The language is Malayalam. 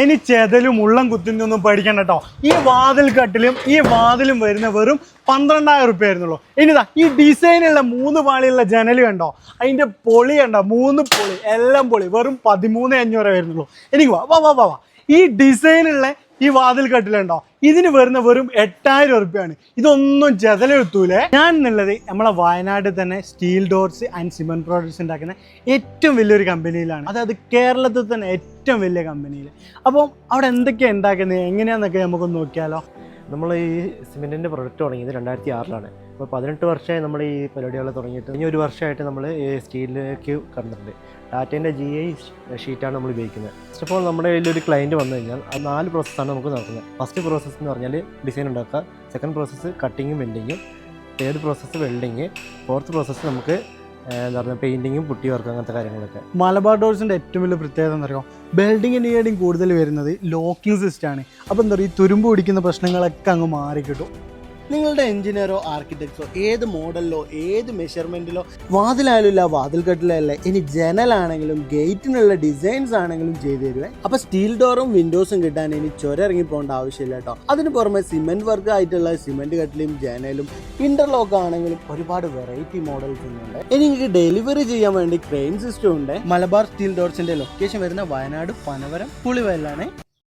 ഇനി ചെതലും ഉള്ളം കുത്തിന്റെ ഒന്നും പേടിക്കണ്ട കേട്ടോ ഈ വാതിൽ കട്ടിലും ഈ വാതിലും വരുന്ന വെറും പന്ത്രണ്ടായിരം റുപ്യ ആയിരുന്നുള്ളൂ ഇനിതാ ഈ ഡിസൈനുള്ള മൂന്ന് പാളിയുള്ള ജനൽ കണ്ടോ? അതിന്റെ പൊളി കണ്ടോ? മൂന്ന് പൊളി എല്ലാം പൊളി വെറും പതിമൂന്ന് അഞ്ഞൂറ് വരുന്നുള്ളൂ. എനിക്ക് വാ വാ വാ വാ ഈ ഡിസൈനുള്ള ഈ വാതിൽ കട്ടിലുണ്ടോ ഇതിന് വരുന്ന വെറും എട്ടായിരം ഉറുപ്പ്യാണ് ഇതൊന്നും ചെതലെടുത്തൂലേ? ഞാൻ എന്നുള്ളത് നമ്മളെ വയനാട്ടിൽ തന്നെ steel doors and cement products ഉണ്ടാക്കുന്ന ഏറ്റവും വലിയൊരു കമ്പനിയിലാണ്. അതായത് കേരളത്തിൽ തന്നെ ഏറ്റവും വലിയ കമ്പനിയിൽ അപ്പം അവിടെ എന്തൊക്കെയാണ് ഉണ്ടാക്കുന്നത് എങ്ങനെയാണെന്നൊക്കെ നമുക്കൊന്ന് നോക്കിയാലോ. നമ്മൾ ഈ സിമെന്റിന്റെ പ്രൊഡക്റ്റ് തുടങ്ങിയത് രണ്ടായിരത്തി ആറിലാണ് അപ്പോൾ പതിനെട്ട് വർഷമായി നമ്മൾ ഈ പരിപാടികൾ തുടങ്ങിയിട്ട് ഇനി ഒരു വർഷമായിട്ട് നമ്മൾ സ്റ്റീലിലേക്ക് കടന്നിട്ടുണ്ട്. ടാറ്റേന്റെ ജി ഐ ഷീറ്റാണ് നമ്മൾ ഉപയോഗിക്കുന്നത്. ഫസ്റ്റ് ഓഫ് ഓൾ നമ്മുടെ കയ്യിൽ ഒരു ക്ലയന്റ് വന്നു കഴിഞ്ഞാൽ അത് നാല് പ്രോസസ്സാണ് നമുക്ക് നടക്കുന്നത്. ഫസ്റ്റ് പ്രോസസ്സ് എന്ന് പറഞ്ഞാൽ ഡിസൈൻ ഉണ്ടാക്കുക സെക്കൻഡ് പ്രോസസ്സ് കട്ടിങ്ങും വെൽഡിങ്ങും third process welding fourth process നമുക്ക് എന്താ പറയുക പെയിന്റിങ്ങും പുട്ടി വർക്കും അങ്ങനത്തെ കാര്യങ്ങളൊക്കെ. മലബാർ ഡോർസിന്റെ ഏറ്റവും വലിയ പ്രത്യേകത എന്താ പറയുക ബിൽഡിങ്ങിന്റെയും കൂടുതൽ വരുന്നത് ലോക്കിംഗ് സിസ്റ്റാണ് അപ്പോൾ എന്താ പറയുക ഈ തുരുമ്പ് പിടിക്കുന്ന പ്രശ്നങ്ങളൊക്കെ അങ്ങ് മാറി കിട്ടും നിങ്ങളുടെ എഞ്ചിനീയറോ ആർക്കിടെക്ട്സോ ഏത് മോഡലിലോ ഏത് മെഷർമെന്റിലോ വാതിലായാലും വാതിൽ കട്ടിലല്ല ഇനി ജനലാണെങ്കിലും ഗേറ്റിനുള്ള ഡിസൈൻസ് ആണെങ്കിലും ചെയ്തു തരുവേ. അപ്പൊ സ്റ്റീൽ ഡോറും വിൻഡോസും കിട്ടാൻ ഇനി ചുരം ഇറങ്ങി പോകേണ്ട ആവശ്യമില്ല കേട്ടോ. അതിന് പുറമെ സിമെന്റ് വർക്ക് ആയിട്ടുള്ള സിമെന്റ് കട്ടിലും ജനലും ഇന്റർലോക്ക് ആണെങ്കിലും ഒരുപാട് വെറൈറ്റി മോഡൽസ് ഉണ്ട്. ഇനി എനിക്ക് ഡെലിവറി ചെയ്യാൻ വേണ്ടി ക്രെയിൻ സിസ്റ്റം ഉണ്ട്. മലബാർ സ്റ്റീൽ ഡോർസിന്റെ ലൊക്കേഷൻ വരുന്ന വയനാട് പനവരം പുളിവയലാണ്